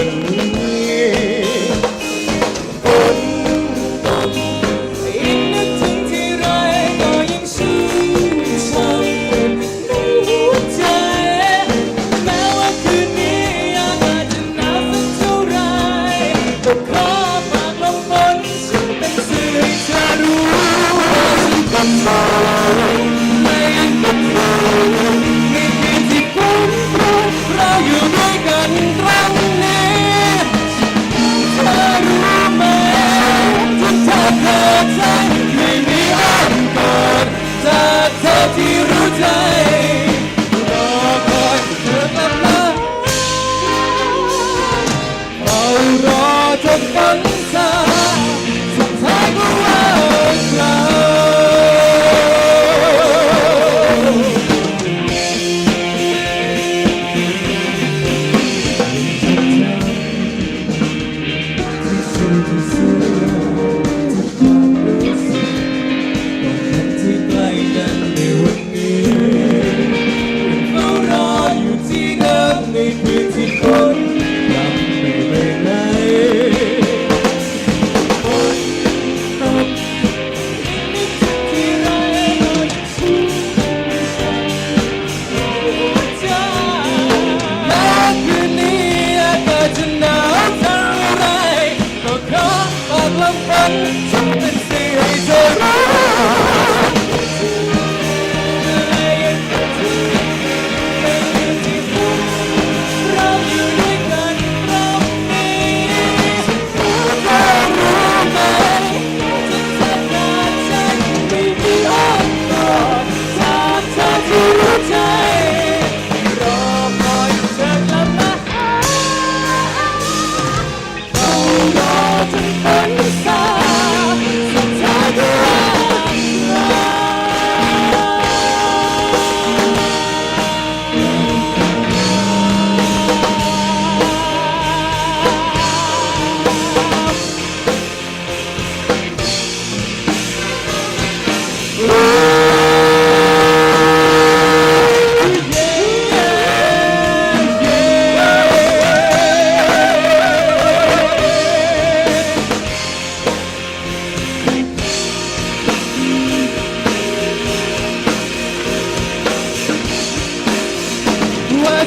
วันนี้กอีกนึกถึงที่ไรก็ยังชื่นในหัวใจ แม้ว่าคืนนี้อากาศจะหนาวสักเท่าไรก็ ไม่มีอันตรายจากเธอที่รู้ใจ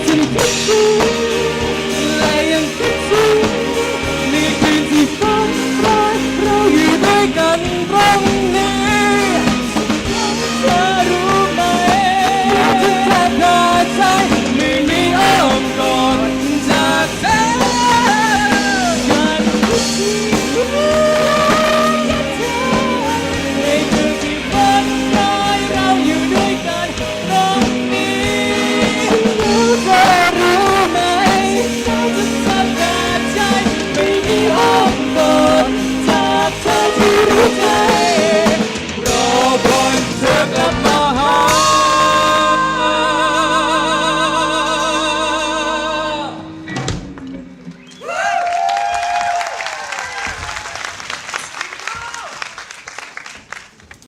ถึงคิดถึงและยังคิดถึงในคืนที่ฟ้าร้ายเราอยู่ด้วยกัน